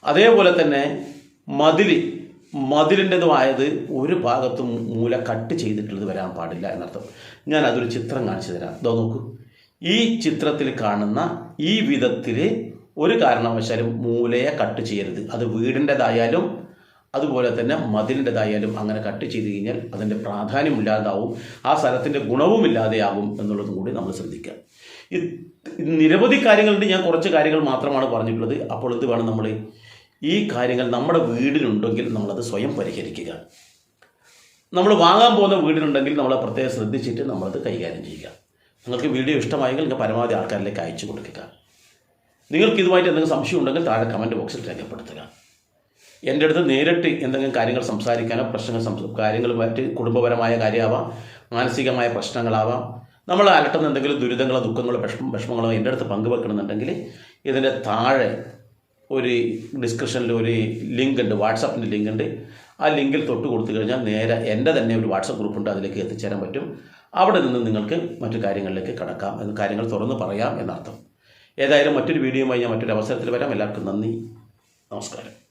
S1: അതേപോലെ തന്നെ മതിൽ മതിലിന്റെതുമായത് ഒരു ഭാഗത്തും മൂല കട്ട് ചെയ്തിട്ടുള്ളത് വരാൻ പാടില്ല എന്നർത്ഥം. ഞാൻ അതൊരു ചിത്രം കാണിച്ചു തരാം. ഇതോ നോക്കൂ. ഈ ചിത്രത്തിൽ കാണുന്ന ഈ വിധത്തിൽ ഒരു കാരണവശാലും മൂലയെ കട്ട് ചെയ്യരുത്. അത് വീടിന്റെതായാലും അതുപോലെ തന്നെ മതിലിന്റെതായാലും അങ്ങനെ കട്ട് ചെയ്ത് കഴിഞ്ഞാൽ അതിന്റെ പ്രാധാന്യമില്ലാതാവും ആ സ്ഥലത്തിന്റെ ഗുണവും ഗുണവുമില്ലാതെയാകും എന്നുള്ളതും കൂടി നമ്മൾ ശ്രദ്ധിക്കുക. നിരവധി കാര്യങ്ങളുണ്ട്. ഞാൻ കുറച്ച് കാര്യങ്ങൾ മാത്രമാണ് പറഞ്ഞിട്ടുള്ളത്. അപ്പോൾ ഇത് വേണം നമ്മൾ ഈ കാര്യങ്ങൾ നമ്മുടെ വീടിനുണ്ടെങ്കിൽ നമ്മളത് സ്വയം പരിഹരിക്കുക. നമ്മൾ വാങ്ങാൻ പോകുന്ന വീടിനുണ്ടെങ്കിൽ നമ്മളെ പ്രത്യേകം ശ്രദ്ധിച്ചിട്ട് നമ്മളത് കൈകാര്യം ചെയ്യുക. നിങ്ങൾക്ക് വീഡിയോ ഇഷ്ടമായെങ്കിൽ നിങ്ങൾ പരമാവധി ആൾക്കാരിലേക്ക് അയച്ചു കൊടുക്കുക. നിങ്ങൾക്ക് ഇതുമായിട്ട് എന്തെങ്കിലും സംശയം ഉണ്ടെങ്കിൽ താഴെ കമന്റ് ബോക്സിൽ രേഖപ്പെടുത്തുക. എന്റെ അടുത്ത് നേരിട്ട് എന്തെങ്കിലും കാര്യങ്ങൾ സംസാരിക്കാനോ പ്രശ്നങ്ങൾ സംസ കാര്യങ്ങളുമായിട്ട് കുടുംബപരമായ കാര്യമാവാം മാനസികമായ പ്രശ്നങ്ങളാവാം നമ്മൾ അലട്ടുന്ന എന്തെങ്കിലും ദുരിതങ്ങളോ ദുഃഖങ്ങളോ വിഷമ വിഷമങ്ങളോ എന്റെ അടുത്ത് പങ്കുവെക്കണമെന്നുണ്ടെങ്കിൽ ഇതിന്റെ താഴെ ഒരു ഡിസ്ക്രിപ്ഷനിൽ ഒരു ലിങ്ക് ഉണ്ട് വാട്സാപ്പിന്റെ ലിങ്ക് ഉണ്ട്. ആ ലിങ്കിൽ തൊട്ട് കൊടുത്തു കഴിഞ്ഞാൽ നേരെ എന്റെ തന്നെ ഒരു വാട്സപ്പ് ഗ്രൂപ്പുണ്ട് അതിലേക്ക് എത്തിച്ചേരാൻ പറ്റും. അവിടെ നിന്ന് നിങ്ങൾക്ക് മറ്റു കാര്യങ്ങളിലേക്ക് കടക്കാം എന്ന് കാര്യങ്ങൾ തുറന്ന് പറയാം എന്നർത്ഥം. ഏതായാലും മറ്റൊരു വീഡിയോയുമായി ഞാൻ മറ്റൊരു അവസരത്തിൽ വരാം. എല്ലാവർക്കും നന്ദി. നമസ്കാരം.